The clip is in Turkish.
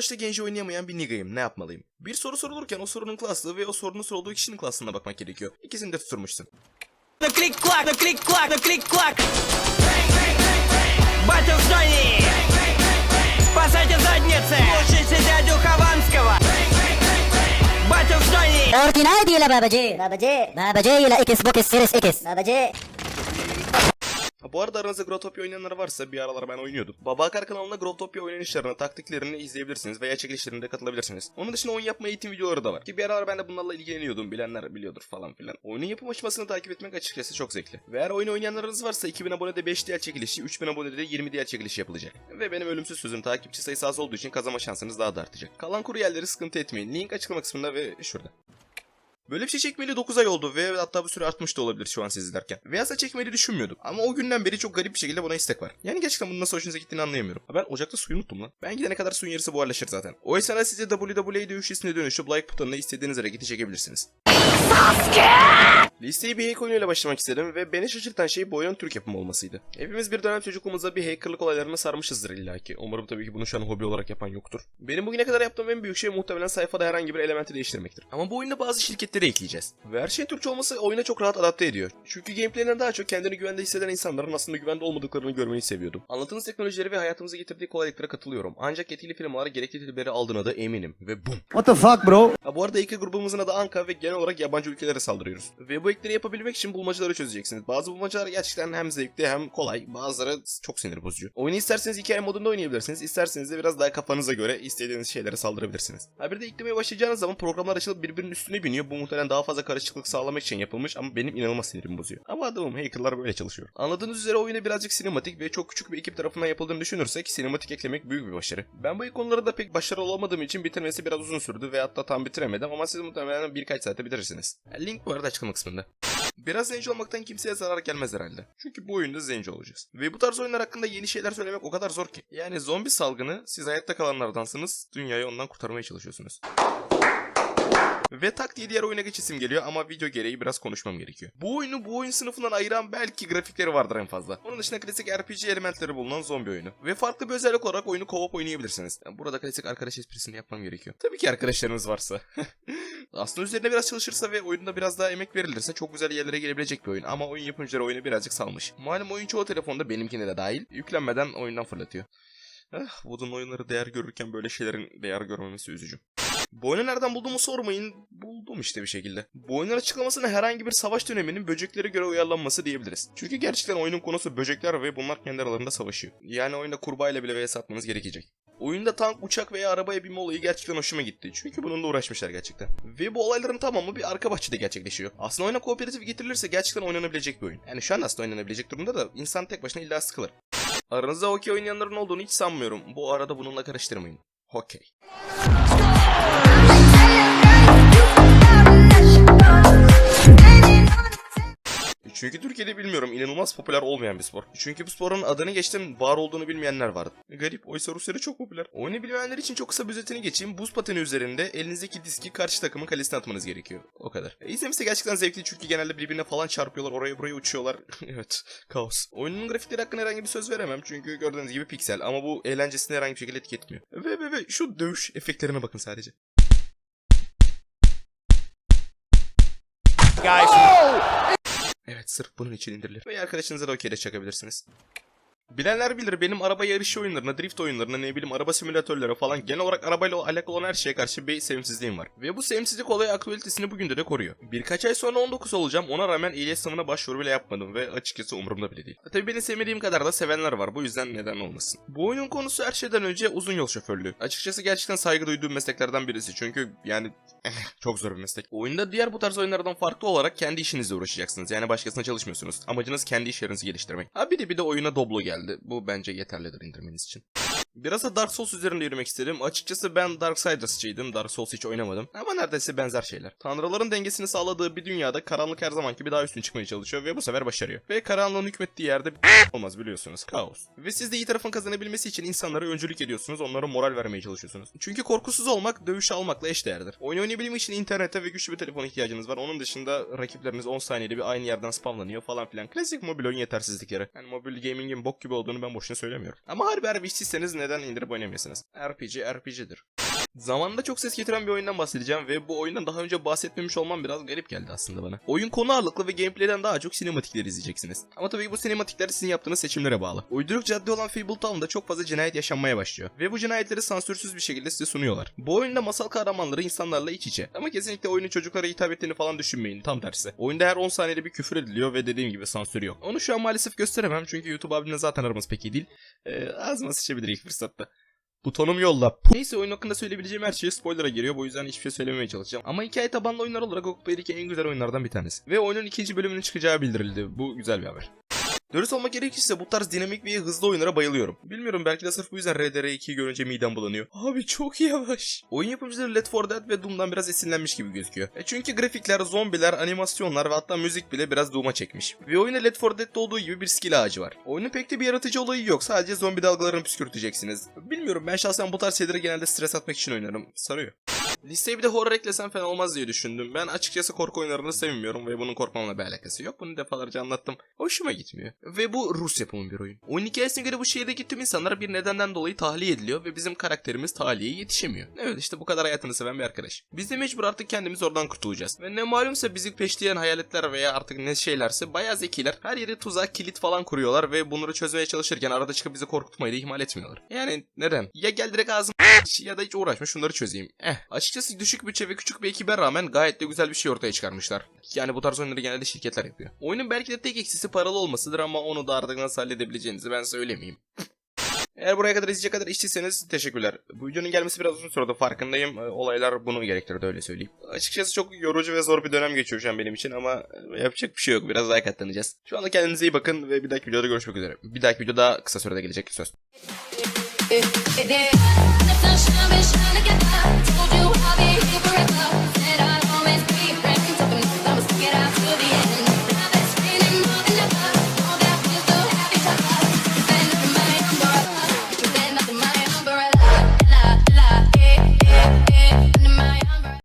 başta Genji oynayamayan bir nigayım. Ne yapmalıyım? Bir soru sorulurken o sorunun klaslığı ve o sorunun sorulduğu kişinin klaslığına bakmak gerekiyor. İkisini de tutturmuşsun. No клик-клак, no клик-клак, no клик-клак. Батя в зоне. Спасайте задницы. Слушайте дядю Хованского. Батя в зоне. Fortnite ile babacı. Babacı, Babacı ile Xbox Series X. babacı. Ha, bu arada aranızda Growtopia oynayanlar varsa bir aralar ben oynuyordum. Babakar kanalında Growtopia oynanışlarını, taktiklerini izleyebilirsiniz veya çekilişlerine de katılabilirsiniz. Onun dışında oyun yapma eğitim videoları da var. Ki bir aralar ben de bunlarla ilgileniyordum. Bilenler biliyordur falan filan. Oyunun yapım aşamasını takip etmek açıkçası çok zevkli. Ve eğer oyunu oynayanlarınız varsa 2000 abonede 5 diğer çekilişi, 3000 abonede de 20 diğer çekilişi yapılacak. Ve benim ölümsüz sözüm takipçi sayısı az olduğu için kazanma şansınız daha da artacak. Kalan kuru yerleri sıkıntı etmeyin. Link açıklama kısmında ve şurada. Böyle bir şey çekmeli 9 ay oldu ve hatta bu süre artmış da olabilir şu an siz izlerken. Ve aslında çekmeli düşünmüyordum. Ama o günden beri çok garip bir şekilde buna istek var. Yani gerçekten bunun nasıl hoşunuza gittiğini anlayamıyorum. Ha ben ocakta suyu unuttum lan. Ben gidene kadar suyun yarısı buharlaşır zaten. O esnada size WWE dövüşçüsüne dönüşüp like butonuna istediğiniz hareketi çekebilirsiniz. Listeye bir hack oyunuyla başlamak istedim ve beni şaşırtan şey bu oyunun Türk yapımı olmasıydı. Hepimiz bir dönem çocukluğumuzda bir hackerlık olaylarına sarmışızdır illaki. Umarım tabii ki bunu şu an hobi olarak yapan yoktur. Benim bugüne kadar yaptığım en büyük şey muhtemelen sayfada herhangi bir elementi değiştirmektir. Ama bu oyunda bazı şirketleri ekleyeceğiz. Ve her şeyin Türkçe olması oyuna çok rahat adapte ediyor. Çünkü gameplayinden daha çok kendini güvende hisseden insanların aslında güvende olmadıklarını görmeyi seviyordum. Anlattığınız teknolojileri ve hayatımıza getirdiği kolaylıklara katılıyorum. Ancak yetkili firmalar gerekli tedbirleri aldığına da eminim. Ve bum. What the fuck, bro? Ha, bu arada iki grubumuzun adı Anka ve genel olarak yabancı ülkelere saldırıyoruz. Ve bu ekleri yapabilmek için bulmacaları çözeceksiniz. Bazı bulmacalar gerçekten hem zevkli hem kolay. Bazıları çok sinir bozucu. Oyunu isterseniz hikaye modunda oynayabilirsiniz. İsterseniz de biraz daha kafanıza göre istediğiniz şeylere saldırabilirsiniz. Ha bir de eklemeye başlayacağınız zaman programlar açılıp birbirinin üstüne biniyor. Bu muhtemelen daha fazla karışıklık sağlamak için yapılmış ama benim inanılmaz sinirimi bozuyor. Ama adamım hackerlar böyle çalışıyor. Anladığınız üzere oyunu birazcık sinematik ve çok küçük bir ekip tarafından yapıldığını düşünürsek sinematik eklemek büyük bir başarı. Ben bu konularda pek başarılı olamadığım için bitirmesi biraz uzun sürdü ve hatta tam bitiremedim ama siz muhtemelen birkaç saate bitirirsiniz. Link bu arada açıklama kısmında. Biraz zenci olmaktan kimseye zarar gelmez herhalde. Çünkü bu oyunda zenci olacağız. Ve bu tarz oyunlar hakkında yeni şeyler söylemek o kadar zor ki. Yani zombi salgını siz hayatta kalanlardansınız, dünyayı ondan kurtarmaya çalışıyorsunuz. Ve tak diye diğer oyuna geçesim geliyor ama video gereği biraz konuşmam gerekiyor. Bu oyunu bu oyun sınıfından ayıran belki grafikleri vardır en fazla. Onun dışında klasik RPG elementleri bulunan zombi oyunu. Ve farklı bir özellik olarak oyunu co-op oynayabilirsiniz. Yani burada klasik arkadaş esprisini yapmam gerekiyor. Tabii ki arkadaşlarınız varsa. Aslında üzerine biraz çalışırsa ve oyunda biraz daha emek verilirse çok güzel yerlere gelebilecek bir oyun. Ama oyun yapımcıları oyunu birazcık salmış. Malum oyun çoğu telefonda benimkine de dahil yüklenmeden oyundan fırlatıyor. Ah, Wood'un oyunları değer görürken böyle şeylerin değer görmemesi üzücü. Bu oyunu nereden bulduğumu sormayın. Buldum işte bir şekilde. Bu oyunun açıklamasına herhangi bir savaş döneminin böceklere göre uyarlanması diyebiliriz. Çünkü gerçekten oyunun konusu böcekler ve bunlar kendi aralarında savaşıyor. Yani oyunda kurbağayla bile vs atmanız gerekecek. Oyunda tank, uçak veya arabaya binme olayı gerçekten hoşuma gitti. Çünkü bununla uğraşmışlar gerçekten. Ve bu olayların tamamı bir arka bahçede gerçekleşiyor. Aslında oyuna kooperatif getirilirse gerçekten oynanabilecek bir oyun. Yani şu an aslında oynanabilecek durumda da insan tek başına illa sıkılır. Aranızda hokey oynayanların olduğunu hiç sanmıyorum. Bu arada bununla karıştırmayın. hockey. Çünkü Türkiye'de bilmiyorum inanılmaz popüler olmayan bir spor. Çünkü bu sporun adını geçtim var olduğunu bilmeyenler vardı. Garip oysa Rusya'da çok popüler. Oyunu bilmeyenler için çok kısa bir özetini geçeyim. Buz pateni üzerinde elinizdeki diski karşı takımın kalesine atmanız gerekiyor. O kadar. E, izlemesi gerçekten zevkli çünkü genelde birbirine falan çarpıyorlar oraya buraya uçuyorlar. evet kaos. Oyunun grafikleri hakkında herhangi bir söz veremem çünkü gördüğünüz gibi piksel ama bu eğlencesini herhangi bir şekilde etki etmiyor. Ve ve ve şu dövüş efektlerine bakın sadece. Evet sırf bunun için indirilir. Ve arkadaşınıza da okey'de çakabilirsiniz. Bilenler bilir benim araba yarışı oyunlarına, drift oyunlarına, ne bileyim araba simülatörlere falan genel olarak arabayla alakalı olan her şeye karşı bir sevimsizliğim var. Ve bu sevimsizlik olayı aktualitesini bugün de de koruyor. Birkaç ay sonra 19 olacağım ona rağmen ehliyet sınavına başvuru bile yapmadım ve açıkçası umurumda bile değil. Tabii beni sevmediğim kadar da sevenler var bu yüzden neden olmasın. Bu oyunun konusu her şeyden önce uzun yol şoförlüğü. Açıkçası gerçekten saygı duyduğum mesleklerden birisi çünkü yani çok zor bir meslek. Oyunda diğer bu tarz oyunlardan farklı olarak kendi işinizle uğraşacaksınız. Yani başkasına çalışmıyorsunuz. Amacınız kendi iş yerinizi geliştirmek. Ha bir de bir de oyuna Doblo geldi. Bu bence yeterlidir indirmeniz için. Biraz da Dark Souls üzerinde yürümek istedim. Açıkçası ben Darksiders'çıydım. Dark Souls hiç oynamadım. Ama neredeyse benzer şeyler. Tanrıların dengesini sağladığı bir dünyada karanlık her zamanki bir daha üstün çıkmaya çalışıyor ve bu sefer başarıyor. Ve karanlığın hükmettiği yerde olmaz biliyorsunuz. Kaos. Ve siz de iyi tarafın kazanabilmesi için insanlara öncülük ediyorsunuz. Onlara moral vermeye çalışıyorsunuz. Çünkü korkusuz olmak dövüş almakla eşdeğerdir. Oyun oynayabilmek için internete ve güçlü bir telefon ihtiyacınız var. Onun dışında rakipleriniz 10 saniyede bir aynı yerden spamlanıyor falan filan. Klasik mobil oyun yetersizlikleri. Yani mobil gaming'in bok gibi olduğunu ben boşuna söylemiyorum. Ama harbi harbi işsizseniz neden indirip oynamıyorsunuz? RPG RPG'dir. Zamanında çok ses getiren bir oyundan bahsedeceğim ve bu oyundan daha önce bahsetmemiş olmam biraz garip geldi aslında bana. Oyun konu ağırlıklı ve gameplay'den daha çok sinematikleri izleyeceksiniz. Ama tabii bu sinematikler sizin yaptığınız seçimlere bağlı. Uyduruk cadde olan Fable Town'da çok fazla cinayet yaşanmaya başlıyor. Ve bu cinayetleri sansürsüz bir şekilde size sunuyorlar. Bu oyunda masal kahramanları insanlarla iç içe. Ama kesinlikle oyunun çocuklara hitap ettiğini falan düşünmeyin. Tam tersi. Oyunda her 10 saniyede bir küfür ediliyor ve dediğim gibi sansür yok. Onu şu an maalesef gösteremem çünkü YouTube abimle zaten aramız pek iyi değil. Ee, ağzıma sıçabilir ilk fırsatta. Butonum yolla. Neyse oyun hakkında söyleyebileceğim her şey spoiler'a giriyor. Bu yüzden hiçbir şey söylememeye çalışacağım. Ama hikaye tabanlı oyunlar olarak Okupay'daki en güzel oyunlardan bir tanesi. Ve oyunun ikinci bölümünün çıkacağı bildirildi. Bu güzel bir haber. Dürüst olmak gerekirse bu tarz dinamik ve hızlı oyunlara bayılıyorum. Bilmiyorum belki de sırf bu yüzden RDR2'yi görünce midem bulanıyor. Abi çok yavaş. Oyun yapımcıları Left 4 Dead ve Doom'dan biraz esinlenmiş gibi gözüküyor. E çünkü grafikler, zombiler, animasyonlar ve hatta müzik bile biraz Doom'a çekmiş. Ve oyunda Left 4 Dead'de olduğu gibi bir skill ağacı var. Oyunun pek de bir yaratıcı olayı yok. Sadece zombi dalgalarını püskürteceksiniz. Bilmiyorum ben şahsen bu tarz şeyleri genelde stres atmak için oynarım. Sarıyor. Listeye bir de horror eklesem fena olmaz diye düşündüm. Ben açıkçası korku oyunlarını sevmiyorum ve bunun korkmamla bir alakası yok. Bunu defalarca anlattım. Hoşuma gitmiyor. Ve bu Rus yapımı bir oyun. Oyun hikayesine göre bu şehirdeki tüm insanlar bir nedenden dolayı tahliye ediliyor ve bizim karakterimiz tahliyeye yetişemiyor. Evet işte bu kadar hayatını seven bir arkadaş. Biz de mecbur artık kendimiz oradan kurtulacağız. Ve ne malumsa bizi peşleyen hayaletler veya artık ne şeylerse bayağı zekiler. Her yere tuzak, kilit falan kuruyorlar ve bunları çözmeye çalışırken arada çıkıp bizi korkutmayı da ihmal etmiyorlar. Yani neden? Ya gel direkt ağzım ya da hiç uğraşma şunları çözeyim. Eh. Açıkçası düşük bütçe ve küçük bir ekibe rağmen gayet de güzel bir şey ortaya çıkarmışlar. Yani bu tarz oyunları genelde şirketler yapıyor. Oyunun belki de tek eksisi paralı olmasıdır ama onu da artık nasıl halledebileceğinizi ben söylemeyeyim. Eğer buraya kadar izleyecek kadar işçiyseniz teşekkürler. Bu videonun gelmesi biraz uzun sürdü farkındayım. Ee, Olaylar bunu gerektirdi öyle söyleyeyim. Açıkçası çok yorucu ve zor bir dönem geçiyor şu an benim için ama e, yapacak bir şey yok. Biraz daha katlanacağız. Şu anda kendinize iyi bakın ve bir dahaki videoda görüşmek üzere. Bir dahaki video daha kısa sürede gelecek söz.